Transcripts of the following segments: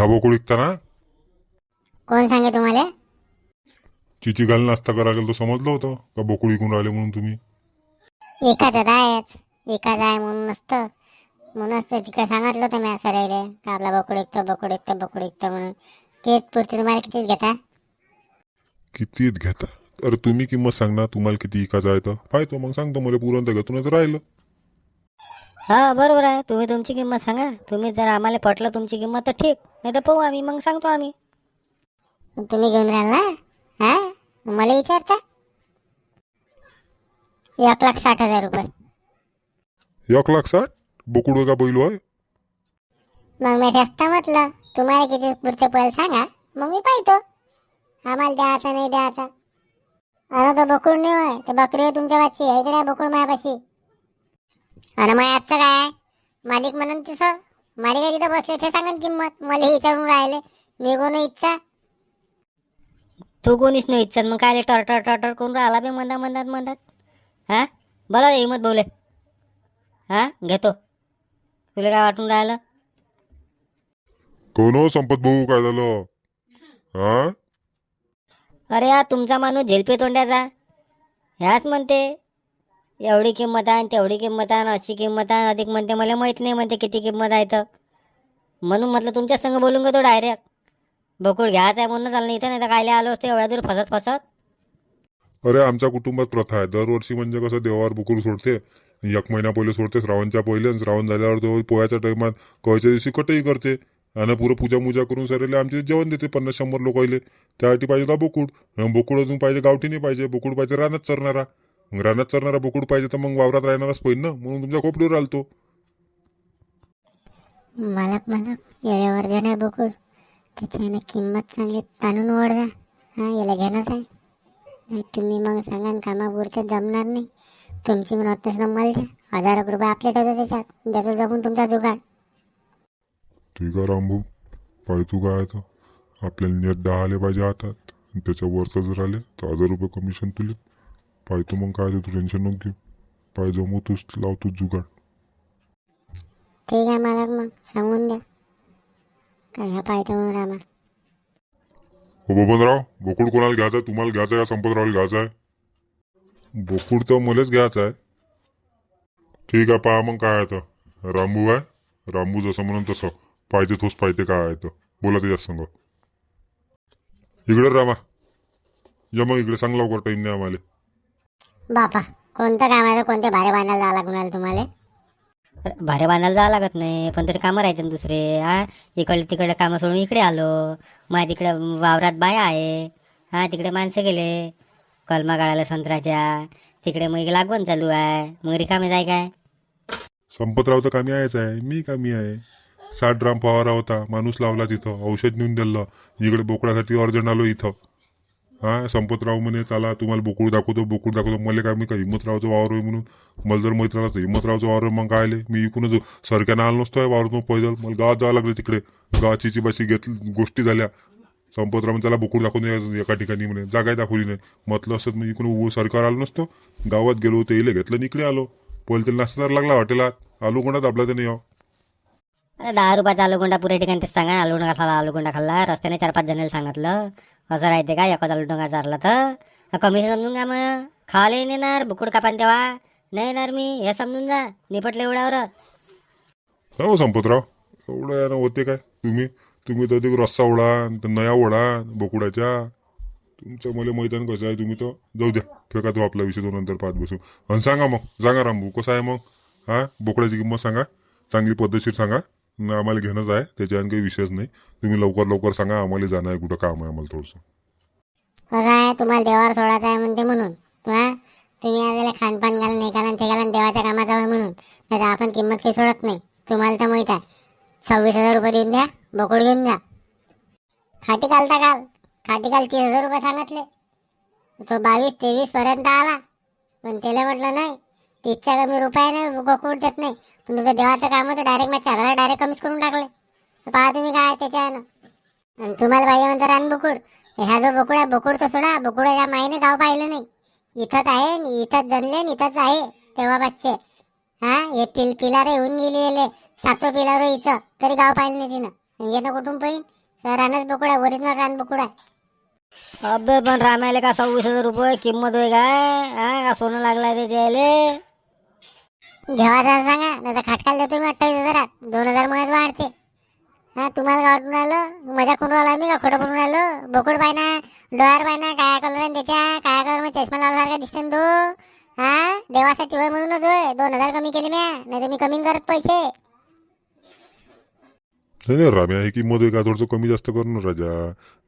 ह्या विकता ना कोण सांगे तुम्हाला? चिची घालून नाश्ता करायला गेलो तर समजलं होतं. का बोकुड विकून राहिले म्हणून तुम्ही? एकाच आहेच एकाच आहे म्हणून नसतं म्हणूनच तर तिकडे सांगितलं होतं मी सरायले का आपला बोकड विकतो बोकड विकतो बोकड विकतो म्हणून. तेच पुरते तुम्हाला कितीच घेता? किती घेता? अरे तुम्ही किंमत सांग ना. तुम्हाला किती इकायचं आहे तर. पाहतो. मग सांगतो. मला पुरण तर घेतो. नाही तर राहिलं. हा बरोबर आहे. तुम्ही तुमची किंमत सांगा. तुम्ही जर आम्हाला पटलं तुमची किंमत तर ठीक. नाही तर पाहू आम्ही. मग सांगतो आम्ही. तुम्ही घेऊन राहाल? हा? मला विचारता? एक लाख साठ हजार रुपये. एक लाख साठ? बोकुड का बैलो आहे मग मी जास्त म्हटलं तुम्हाला किती पुढचे पैसे सांगा. मग मी पाहतो. आम्हाला द्यायचा नाही द्यायचा. अरे तो बकुळ नाही होय. ते बकरी आहे तुमच्या बाची इकडे आहे बकुळ अरे मग आजचं काय? आहे? मालिक म्हणून तसं मालिक तिथं बसले ते सांगन किंमत. मला हे विचारून राहिले. मी कोण इच्छा. तू कोणीच नाही इच्छा. मग काय टर टर टर टर करून राहिला बे मंदा मंदात मंदात? हा? बोला हिंमत बोले. हा? घेतो. तुला काय वाटून राहिलं? कोण हो संपत भाऊ? काय झालं? हा? अरे हा तुमचा माणूस झेलपे तोंड्याचा ह्याच म्हणते. एवढी किंमत आहे आणि तेवढी किंमत आहे अशी किंमत आहे. अधिक म्हणते मला माहीत नाही म्हणते किती किंमत आहे तर. म्हणून म्हटलं तुमच्या संग बोलून घेतो डायरेक्ट बकुळ घ्यायचा आहे म्हणून चाललं इथं नाही तर कायले आलो असते एवढ्या दूर फसत फसत. अरे आमच्या कुटुंबात प्रथा आहे. दरवर्षी म्हणजे कसं देवावर बुकुड सोडते. एक महिना पहिले सोडते श्रावणच्या पहिले आणि श्रावण झाल्यावर तो पोह्याच्या टायमात कळच्या दिवशी कटही करते. आणि पुरं पूजा मुजा करून सरेले आमचे जेवण देते पन्नास शंभर लोक आले. त्यासाठी पाहिजे का बोकूड बोकूड अजून पाहिजे गावठी नाही पाहिजे. बोकूड पाहिजे रानात चरणारा. रानात चरणारा बोकुड पाहिजे तर मग वावरात राहणारच पाहिजे ना? म्हणून तुमच्या खोपडीवर आलतो. मालक मालक येळेवर जण आहे बकुळ त्याच्याने किंमत चांगली ताणून ओढजा हा याला घेणंच आहे. नाही तुम्ही मग सांगा ना कामापुरतं जमणार नाही. तुमची म्हणत नसलं मला द्या हजार रुपये आपले ठेवतो त्याच्यात. ज्याचं जमून तुमचा जुगाड. ठीक आहे रामभाऊ. पाहतो काय आहे तर आपल्याला नेट दहा आले पाहिजे हातात. आणि त्याच्या वरचं जर आले तर हजार रुपये कमिशन तुले. पाहतो मग काय ते टेन्शन नको घेऊ पाय जमवतोच लावतोच जुगाड. ठीक आहे मालक मग सांगून द्या. काय ह्या पाहिजे म्हणून रामा. हो बबनराव बोकुड कोणाला घ्यायचा आहे? तुम्हाला घ्यायचा आहे का? संपतरावला घ्यायचा आहे? बोकुड तर मलाच घ्यायचा आहे. ठीक आहे पहा मग काय आहे तर. रामू आहे. रामू जसं म्हणून तसं. पाहिजे तोच पाहिजे काय आहे तर. बोला त्याच्यात संग. इकडे रामा. या मग इकडे सांग लवकर टाईम नाही आम्हाला. बापा कोणतं कामाचं कोणते भारे बांधायला जावं लागून राहिलं तुम्हाला? भारे बांधायला जावं लागत नाही पण तरी कामं राहते ना दुसरे हा? इकडे तिकडे कामं सोडून इकडे आलो. मग तिकडे वावरात बाया आहे. हा तिकडे माणसं गेले. कलमा काढायला संत्र्याच्या. तिकडे मग लागवण चालू आहे. मग रिकामे जाय काय? संपतराव तर कामी आहेच आहे. मी कामी आहे. साठ ड्राम फवारा होता. माणूस लावला तिथं. औषध नेऊन दिलं. इकडे बोकडासाठी अर्जंट आलो इथं. हा संपतराव म्हणे चला तुम्हाला बोकूळ दाखवतो बोकूळ दाखवतो. मला काय मी काय हिम्मतरावचं वावर आहे म्हणून? मला जर मैत्र असतं हिम्मतरावचं वावर आहे, मग काय आले? मी इकूनच सरक्यानं आलो नसतोय वावरतून पैदल. मला गावात जावं लागलं तिकडे. गावाची बाशी घेत गोष्टी झाल्या. संपतराव म्हणे, त्याला बोकूळ दाखवून एका ठिकाणी म्हणे. जागाय दाखवली नाही. म्हटलं असत मी इकडून सरकार आलो नसतो. गावात गेलो ते इले घेतलं इकडे आलो. पहिले त्याला नाश्ता लागला हॉटेलात. आलो कोणाच आपला त्याने यावं हो. दहा रुपयाचा आलूगोंडा पुरे ठिकाणी तेच सांगा. आलूगोंडा खाल्ला आलूगोंडा खाल्ला. रस्त्याने चार पाच जणांना सांगितलं असं राहते का एकाच आलूगोंडा चारला तर. कमी समजून का मग. खावाला नेणार बुकुड कापान तेव्हा. नाही येणार मी. हे समजून जा. निपटलं एवढ्यावर हो संपतराव. एवढं यानं होते काय? तुम्ही? तुम्ही तर ते रस्सा ओढा तर नया ओढा बोकुडाच्या. तुमचं मला मैदान कसं आहे? तुम्ही तर जाऊ द्या. फेका तो आपला विषय तो नंतर पाहत बसू. आणि सांगा मग. सांगा रामभाऊ. कसं आहे मग? हा? बोकडाची किंमत सांगा. चांगली पद्धतशीर सांगा. आम्हाला घेणंच आहे. त्याच्या काही विषयच नाही. तुम्ही लवकर लवकर सांगा आम्हाला जाणं आहे कुठं काम आहे आम्हाला थोडंसं. कसं आहे तुम्हाला देवावर सोडायचं आहे म्हणते म्हणून. हा? तुम्ही आलेला खानपान घालून नाही घालून ते घालून देवाच्या कामाचा आहे म्हणून. नाही आपण किंमत काही सोडत नाही. तुम्हाला तर माहीत आहे. सव्वीस हजार रुपये देऊन द्या बोकड घेऊन जा. खाटी घालता काल खाटी काल तीस हजार रुपये सांगितले. तो बावीस तेवीस पर्यंत आला. पण त्याला म्हटलं नाही तीसच्या कमी रुपयाने बोकड देत नाही. तुझं देवाचं काम होतं डायरेक्ट मग चार हजार डायरेक्ट कमीच करून टाकले पहा तुम्ही काय त्याच्यानं. आणि तुम्हाला पाहिजे म्हणता रान बोकुड. ह्या जो बोकुड आहे बोकुड तर सोडा बोकुड या माईने गाव पाहिलं नाही. इथंच आहे इथंच जणले आणि इथंच आहे तेव्हा बच्चे हा हे पिल पिलारे होऊन गेली सातो पिलारो हिचं तरी गाव पाहिलं नाही तिनं. येणं कुठून पाहिजे रानच बोकुड आहे ओरिजिनल रान बोकुड आहे. अबे पण रामायला का सव्वीस हजार रुपये किंमत होय काय? हा का सोनं लागलाय त्याच्या घेवायचं सांगा नाही तर खाटकाल देतो मी अठ्ठावीस हजारात. दोन हजार महिन्यात वाढते. हा तुम्हाला काय वाटून राहिलं मजा करून राहिला मी का? खोटं करून राहिलो बोकड पाय ना डोळ्यावर पाय ना काय कलर आहे त्याच्या काय कलर मग चष्मा लावल्यासारखा दिसते ना तो? हा देवासाठी होय म्हणूनच होय. दोन हजार कमी केले म्या नाही तर मी कमी करत पैसे. नाही नाही राम्या ही किंमत आहे का थोडंसं कमी जास्त कर ना राजा.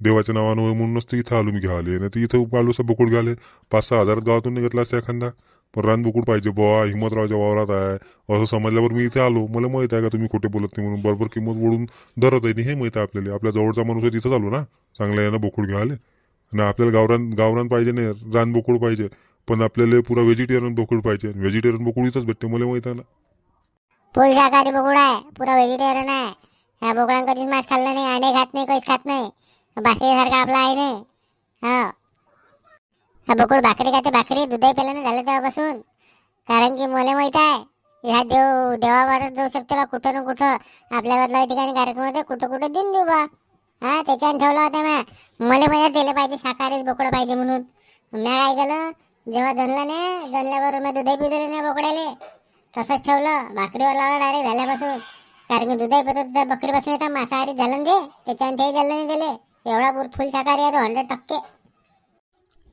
देवाच्या नावानं होय म्हणूनच तर इथं आलो मी घ्याले नाही तर इथं आलो असं बोकड घ्याले पाच सहा हजारात गावातून निघतला असता एखादा. पण रान पाहिजे बुवा हिमतरावच्या वावरात आहे. असं समजल्यावर मी इथे आलो. मला माहीत आहे का तुम्ही खोटे बोलत नाही म्हणून? बरोबर किंमत वळून धरत आहे हे माहीत आहे आपल्याला. आपल्या जवळचा माणूस आहे तिथंच आलो ना. चांगल्या यानं बोकुड घ्याले आणि आपल्याला गावरान गावरान पाहिजे नाही रानबोकूड पाहिजे. पण आपल्याला पुरा व्हेजिटेरियन बोकूड पाहिजे. व्हेजिटेरियन बोकूड इथंच भेटते मला माहीत आहे ना. फुल शाकाहारी बोकुड आहे. पुरा व्हेजिटेरियन आहे. ह्या बोकडां कधीच मांस खाल्लं नाही. अंडे खात नाही काहीच खात नाही. भाकरीसारखा आपला आहे नाही. हा. हा भाकरी खाते भाकरी दुधाई पेलं नाही झालं तेव्हापासून. कारण की मला माहीत आहे ह्या देव देवावर जाऊ शकते बा कुठं ना कुठं. आपल्या बदला ठिकाणी कार्यक्रम होते कुठं कुठं देऊन देऊ बा. हा त्याच्यानं ठेवला होता म्या. मला माहिती दिलं पाहिजे शाकाहारीच बोकडं पाहिजे म्हणून. म्या काय केलं जेव्हा जणलं नाही जनल्यावर मी दुधाई पिजले नाही बोकड्याले. तसंच ठेवलं भाकरीवर लावलं डायरेक्ट झाल्यापासून. कारण की दुधाई पितो तर बकरीपासून येतं मांसाहारी झालं ते. त्याच्यानं ते झालं नाही दिले एवढा फुल शाकाहारी आहे तो हंड्रेड टक्के.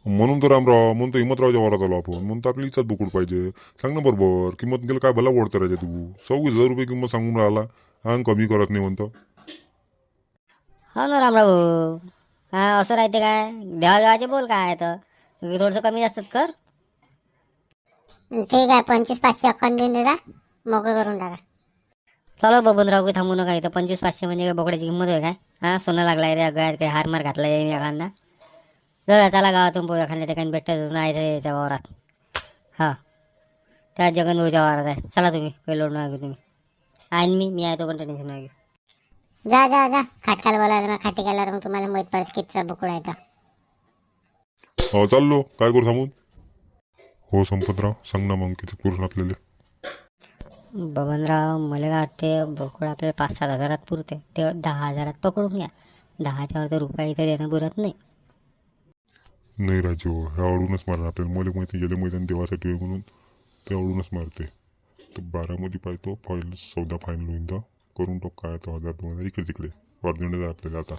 म्हणून तर रामराव म्हणून तर हिमतरावच्या वरात आलो आपण म्हणून तर आपली इच्छाच बोकुड पाहिजे. सांग ना बरोबर किंमत गेलं काय भला ओढतं राजा तू? सव्वीस हजार रुपये किंमत सांगून राहिला. अंग कमी करत नाही म्हणतो. हो ना रामराव हा असं राहते काय? देवा देवाचे बोल काय तर? थोडंसं कमी जास्त कर. ठीक आहे पंचवीस पाचशे अक्कन देऊन देता मोकळं करून टाका. चला बबनराव काही थांबू नका इथं. पंचवीस पाचशे म्हणजे काय बोकड्याची किंमत आहे काय? हा सोनं लागलाय रे गळ्यात काही हार मार घातला एखादा. जाऊ चला गावातून पोरं एखाद्या ठिकाणी भेटत नाही रे याच्या वावरात. हा. त्या जगन भाऊच्या वावरात आहे. चला तुम्ही काही लोड घेऊ तुम्ही. आहे मी मी आहे तो पण टेन्शन घेऊ. जा जा जा. खाटकाला बोलायला मग खाटी गेल्यावर मग तुम्हाला माहीत पडत कितीचा बोकुड आहे तर. हो चाललो. काय करू थांबून? हो संपतराव सांग ना मग किती पुरून आपल्याला. बबनराव मला काय वाटते बोकड आपल्याला पाच सात हजारात पुरते ते दहा हजारात पकडून घ्या. दहाच्या वर तर रुपये इथं देणं पुरत नाही. नाही राजू हे आवडूनच मारणार. आपल्याला मला माहिती गेले मैदान देवासाठी आहे म्हणून. ते आवडूनच मारते. तर बारामध्ये पाहतो फाईल सौदा फायनल होईन तर करून टाक काय तो हजार दोन हजार इकडे तिकडे. अर्जंट आपल्याला आता.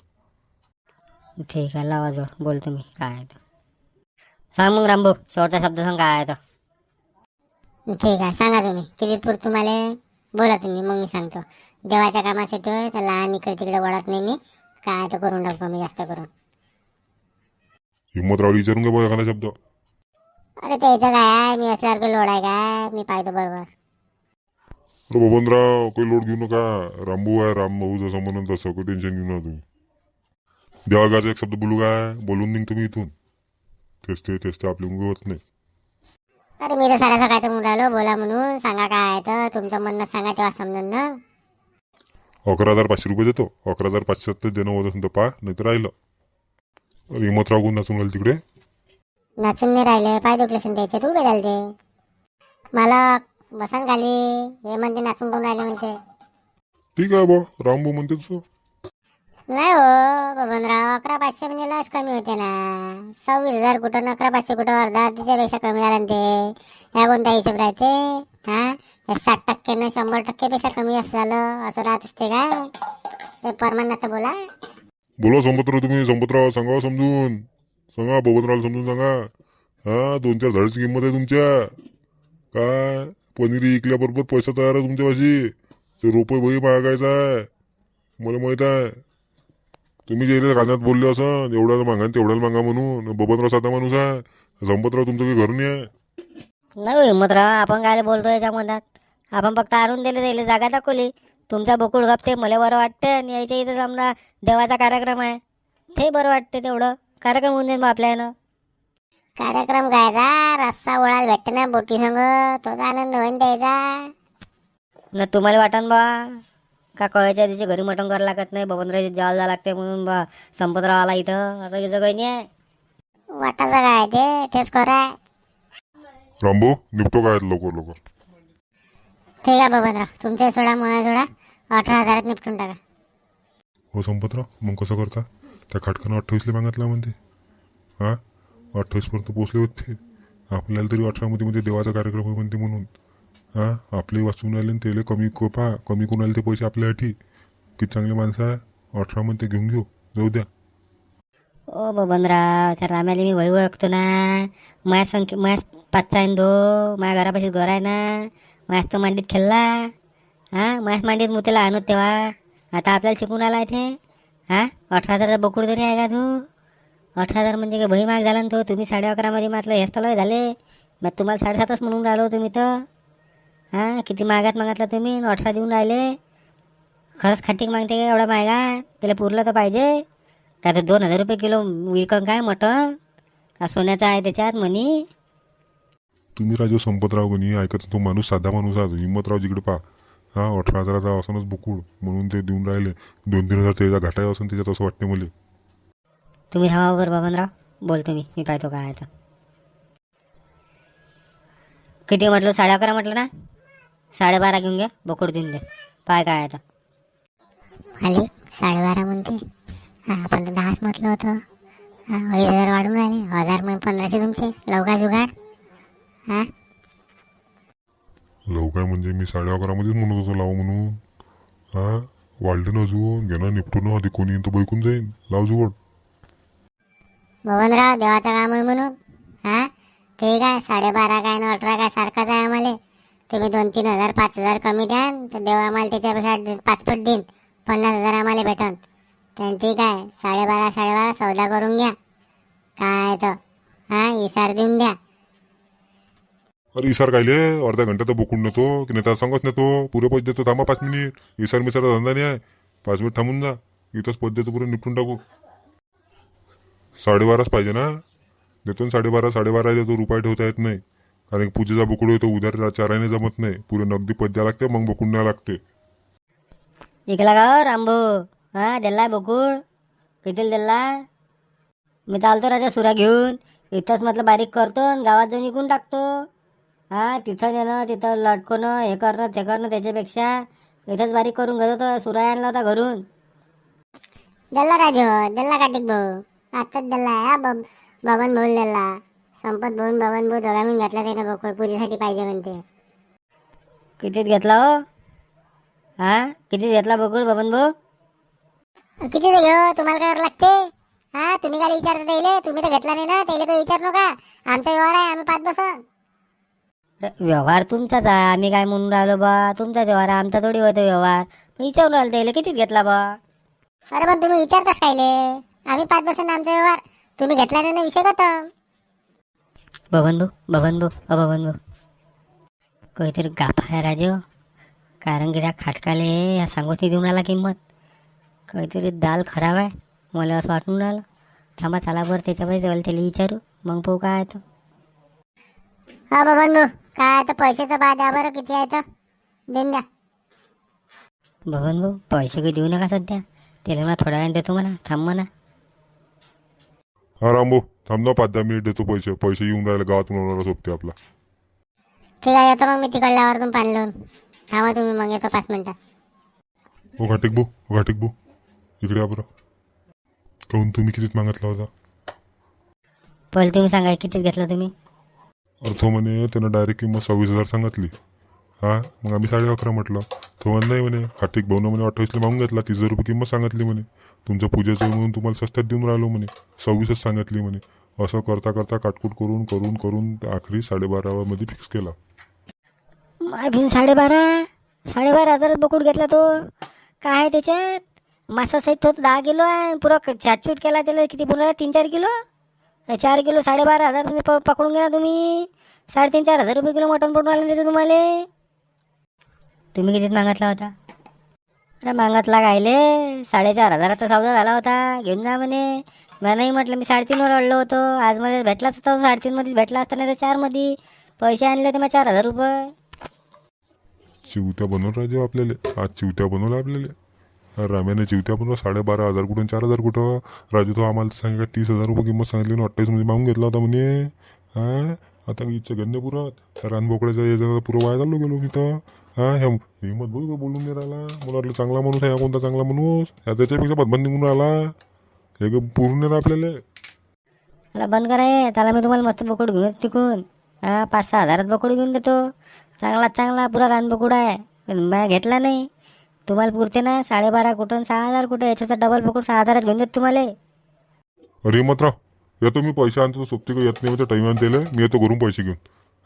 ठीक आहे लावा जोड बोलतो मी. काय आहे तर सांग मग रामभाऊ शेवटचा शब्द सांग काय आहे तर ठीक आहे सांगा तुम्ही. किती पूर तुम्हाला? बोला तुम्ही मग मी सांगतो. देवाच्या कामासाठी होय तर लहान इकडे तिकडे वळत नाही मी. काय तर करून टाकू कमी जास्त करून? हिंमतरावला विचारून घ्या एखादा शब्द. अरे त्याचं काय मी असल्यासारखं लोड आहे काय मी पाहतो बरोबर. अरे बबनराव काही लोड घेऊ नका. रामभाऊ आहे रामभाऊ जसं म्हणून तसं. काही टेन्शन घेऊ नका तुम्ही. देवागाचा एक शब्द बोलू काय बोलून निघ तुम्ही इथून. तेच ते तेच ते आपल्या मुंगे होत नाही. अरे मी तर साऱ्या सकाळचं राहिलो बोला म्हणून. सांगा काय आहे तर. तुमचं म्हणणं सांगा तेव्हा समजून ना. अकरा हजार पाचशे रुपये देतो. अकरा हजार पाचशे तर देणं होत असेल तर पा नाही तर राहिलं. हिमतराव कोण नसून राहील तिकडे? नाचून नाही राहिले. पाय दुखले असेल त्याचे तू उभे झाले ते. मला बसन खाली. हे म्हणते नाचून कोण राहिले म्हणते. ठीक आहे बा. रामभाऊ म्हणते तसं. नाही हो बबनराव अकरा पाचशे म्हणजे लस कमी होते ना. सव्वीस हजार कुठं न अकरा पाचशे कुठं अर्धा पेक्षा कमी झाला ना ते. या कोणता हिशोब राहते? हा? हे साठ टक्के न शंभर टक्के पेक्षा कमी असं झालं. असं राहत असते काय? ते परमानंद बोला. बोला संपतराव तुम्ही संपतराव सांगा समजून. सांगा बबनरावला समजून सांगा. हा दोन चार झाडाची किंमत आहे तुमच्या. काय? पनीर विकल्याबरोबर पैसा तयार आहे तुमच्यापाशी. ते रुपये बही मागायचा आहे. मला माहीत आहे. तुम्ही जे कानात बोलले असं एवढ्याला मागा तेवढ्याला मागा म्हणून. बबनराव साधा माणूस आहे. संपतराव तुमचं काही घर नाही आहे. नाही हिंमतराव आपण काय बोलतोय याच्या मधात आपण फक्त आणून दिले दिले जागा दाखवली. तुमचा बोकुड गपते मला बरं वाटतं. आणि यायच्या इथं समजा देवाचा कार्यक्रम आहे. ते बरं वाटते तेवढं. कार्यक्रम होऊन जाईल मग आपल्या यानं कार्यक्रम गायचा रस्सा ओळायला भेटते ना बोटी संग तोच आनंद होईन द्यायचा न तुम्हाला वाटन बा का कळायच्या दिवशी घरी मटण करायला लागत नाही बबनराव जेवायला जावं लागते म्हणून बा संपतराव आला इथं. असं कसं काही नाही आहे. वाटायचं काय ते? तेच कराय रामभाऊ निपटो काय लवकर लवकर. ठीक आहे बबनराव तुमचे सोडा मला सोडा. अठरा हजारात निपटून टाका. हो संपतराव मग कसं करता? त्या खाटकानं अठ्ठावीसला मागितला म्हणते. हां अठ्ठावीसपर्यंत पोचले होते. आपल्याला तरी अठरामध्ये मध्ये देवाचा कार्यक्रम आहे म्हणते म्हणून. हां आपले वाचून राहिले आणि त्याला कमी कोपा कमी कोण आले ते पैसे आपल्यासाठी. किती चांगले माणसं आहे. अठरामध्ये घेऊन घेऊ. जाऊ द्या. ओ बबनराव त्या राम्याला मी वही ओळखतो ना. माझ्या संख्या माझ्या पाचचा आहे दो माझ्या घरापाशी घर आहे ना. माझ्याच तो मांडीत खेळला. हां माझ्याच मांडीत मुतेला आणत तेव्हा आता आपल्याला शिकून आला इथे. हां अठरा हजाराचा बोकूड तरी आहे का तू? अठरा हजार म्हणजे काय भई माग झाला ना तो? तुम्ही साडे अकरामध्ये मात्र हेच लय झाले. मग तुम्हाला साडेसातच म्हणून राहिलो तुम्ही तर. हां किती मागात मागितला तुम्ही? अठरा देऊन राहिले. खरंच खाटीक मागते का एवढा महागा त्याला पुरलं तर पाहिजे. का तर दोन हजार रुपये किलो विकन काय मटन? का सोन्याचं आहे त्याच्यात म्हणी? तुम्ही राजू संपतराव गणी ऐकत तो माणूस साधा माणूस आहे हिंमतराव जिकडे पहा. हा अठरा हजाराचा असनच बुकुड म्हणून ते देऊन राहिले. दोन तीन हजार त्याचा घाटा असून त्याच्यात असं वाटते मला. तुम्ही हवा बरं बबनराव बोलतो मी मी पाहतो काय आहे तर किती म्हटलं? साडे अकरा म्हटलं ना? साडेबारा घेऊन घ्या बोकड देऊन दे. पाय काय आहे तर मालिक साडेबारा म्हणते. हा, आपण तर दहाच म्हटलं होतं. हा, अडीच हजार वाढून राहिले. हजार मग पंधराशे तुमचे. लवका जुगाड. हा? लवकर म्हणजे मी साडे अकरामध्येच म्हणत होतो लावू म्हणून. हा? वाढले ना अजून? घेणार निपटून आधी कोणी येईन तर बैकून जाईन. लाव जुगड. बबनराव देवाचं काम आहे म्हणून. हा? ठीक आहे साडेबारा काय ना अठरा काय सारखाच आहे आम्हाला? तुम्ही दोन तीन हजार पाच हजार कमी द्यान तर देव आम्हाला त्याच्यापेक्षा पाचपट देईन. पन्नास हजार आम्हाला भेटन. तर ठीक आहे साडेबारा साडेबारा सौदा करून घ्या. काय तर. हा? इसार देऊन द्या. अरे इसार कायले अर्धा घंटा तर बोकून नेतो की नेता सांगत नेतो पुरे पैसे देतो थांबा पाच मिनिट. इसार मिसारचा धंदा नाही आहे. पाच मिनिट थांबून जा. इथंच पैसे देतो पुरे निपटून टाकू. साडेबाराच पाहिजे ना? देतो ना साडेबारा साडेबारा देतो रुपये ठेवता येत नाही. कारण की पूजेचा बोकुड येतो उधार चाराने जमत नाही. पुरे नगदी पद द्या लागते मग बोकून न्यावं लागते. इकला का हो, रामभो हा दिला बोकूळ कितीला दिला? मी चालतो राजा सुरा घेऊन. इथंच म्हटलं बारीक करतो आणि गावात जाऊन इकून टाकतो. हा तिथं नेणं तिथं लटकवणं हे करणं ते करणं त्याच्यापेक्षा इथंच बारीक करून घेत होतं सुरा आणला होता घरून. दिला राजू दिला कार्तिक भाऊ. आत्ताच दिला हा बब बबन भाऊ दिला संपत भाऊन बबन भाऊ दोघा मिळून घातला त्याने बोकड पूजेसाठी पाहिजे म्हणते. कितीत घेतला हो? हा कितीत घेतला बोकुड बबन भाऊ? किती घेऊ तुम्हाला काय करावं लागते? हा तुम्ही काय विचारता त्याले? तुम्ही तर घेतला नाही ना त्याला काही विचार नका. आमचा व्यवहार आहे आम्ही पाच बसन. व्यवहार तुमचाच आहे. आम्ही काय म्हणून राहिलो बा? तुमचाच व्यवहार आहे. आमचा थोडी होतो व्यवहार. विचारून राहिलो त्याला. कितीत घेतला बा? अरे पण तुम्ही विचारताच कायले? आम्ही पाच बसन आमचा व्यवहार. तुम्ही घेतला नाही ना विषय खतम. बबन भाऊ बबन भाऊ अ बबन भाऊ काहीतरी गाफा आहे राजो. कारण की त्या खाटकाले या सांगोसनी देऊन राहिला किंमत. काहीतरी दाल खराब आहे. मला असं वाटून राहिलं. थांबा चला बरं. त्याच्या पाहिजे त्याला विचारू. मग पाहू काय आहे तर हा बबन काय आता पैशाचं बा द्या बरं किती आहे तर. देऊन द्या. बबन भाऊ पैसे काही देऊ नका सध्या. त्याला मला थोड्या वेळाने देतो म्हणा थांब म्हणा. हा रामभाऊ थांब ना पाच दहा मिनिट देतो पैसे. पैसे येऊन राहिले गावातून होणारा सोबते आपला. ठीक आहे येतो मग मी तिकडल्यावर पाणी लावून. थांबा तुम्ही मग येतो पाच मिनिटात हो घाटिक भाऊ हो घाटिक भाऊ इकडे या बरं. काहून तुम्ही कितीत मागितला होता? पहिले तुम्ही सांगा कितीत घेतला तुम्ही? अर्थ म्हणे त्यानं डायरेक्ट किंमत सव्वीस हजार सांगितली. हा? मग आम्ही साडे अकरा म्हटलं. तो म्हणे नाही म्हणे कार्तिक भाऊनं म्हणे अठ्ठावीसला मागून घेतला तीस हजार रुपये किंमत सांगितली म्हणे. तुमचं पूजेचं म्हणून तुम्हाला सस्त्यात देऊन राहिलो म्हणे. सव्वीसच सांगितली म्हणे. असं करता करता काटकूट करून करून करून आखरी साडेबारामध्ये फिक्स केला. अजून साडेबारा? साडेबारा हजारात बकूड घेतला तो. काय आहे त्याच्यात? मासा सहित तो दहा किलो आहे. पुरा चाटचूट केला त्याला. किती बोलायला तीन चार किलो? चार किलो साडेबारा हजार तुम्ही प- पकडून घ्या तुम्ही. साडेतीन चार हजार रुपये किलो मटण पडून आलं त्याचं तुम्हाला. तुम्ही कितीत मागतला होता? अरे मागतला गायले. साडेचार हजाराचा सौदा झाला होता. घेऊन जा म्हणे. मला नाही म्हटलं मी साडेतीनवर अडलो होतो. आज मला भेटलाच होता साडेतीनमध्येच भेटला असता नाही तर चारमध्ये. पैसे आणले तर मग चार हजार रुपये. चिवत्या बनवून राजे हो आपल्याला. आज चिवत्या बनवल्या आपल्याला. राम्याने चिवत्या पण. साडेबारा हजार कुठून चार हजार कुठं? राजू तो आम्हाला सांगा तीस हजार रुपये किंमत सांगितली ना अठ्ठावीसमध्ये मागून घेतला होता म्हणे. हा? आता इच्छा गंदे पुरत याच्या पुरं वाया चाललो गेलो मी तर हा ह्या हिंमत भाऊ का बोलून नाही राहिला? मला वाटलं चांगला माणूस आहे हा कोणता चांगला माणूस? ह्या त्याच्यापेक्षा बदबन निघून राहिला. हे काय पुरून नाही आपल्याला. अरे बंद करा त्याला मी तुम्हाला मस्त बोकड घेऊन तिकून. हा? पाच सहा हजारात बोकड घेऊन देतो. चांगला चांगला पुरा रानबोकड आहे. पण घेतला नाही. तुम्हाला पुरते ना साडेबारा कुठून सहा हजार कुठं? याच्याचा डबल पकडून सहा हजारात घेऊन देत तुम्हाला. अरे हिंमतराव येतो मी पैसे आणतो सोबती का येत नाही म्हणजे टाइम दिले मी येतो घरून पैसे घेऊन.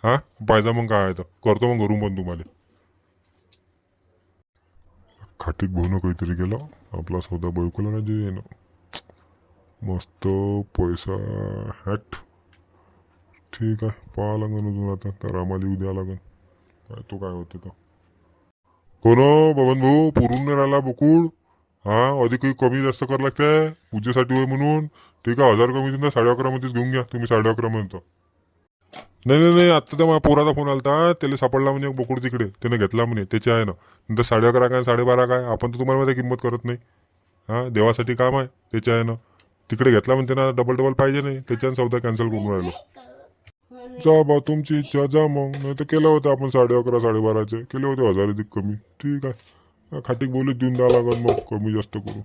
हा? पाहिजे मग काय आहे तर. करतो मग घरून पण तुम्हाला. खाटीक भाऊनं काहीतरी केलं. आपला सौदा बैकुला ना जे येणं. मस्त पैसा हॅट ठीक आहे पाहा लागेल अजून आता. तर आम्हाला उद्या लागेल काय तो काय होते तर. हो ना बबन भाऊ पुरून नाही राहिला बकुळ हा अधिक काही कमी जास्त कर लागतंय पूजेसाठी होय म्हणून. ठीक आहे हजार कमी देऊन साडे अकरा मध्येच घेऊन घ्या. तुम्ही साडे अकरा म्हणतो. नाही नाही नाही आता तर माझ्या पोराचा फोन आलता. त्याला सापडला म्हणे एक बोकुड तिकडे. त्याने घेतला म्हणे त्याचे आहे ना. नंतर साडे अकरा काय साडेबारा काय आपण तर तुम्हाला मध्ये किंमत करत नाही. हा देवासाठी काम आहे त्याचे आहे ना. तिकडे घेतला म्हणते ना डबल डबल पाहिजे नाही. त्याच्यानं सौदा कॅन्सल करून राहिलो. जा बा तुमची इच्छा जा मग. नाही तर केलं होतं आपण साडे अकरा साडेबाराचे केले होते हजार अधिक कमी. ठीक आहे. खाटीक बोलत देऊन द्या लागल मग. कमी जास्त करू.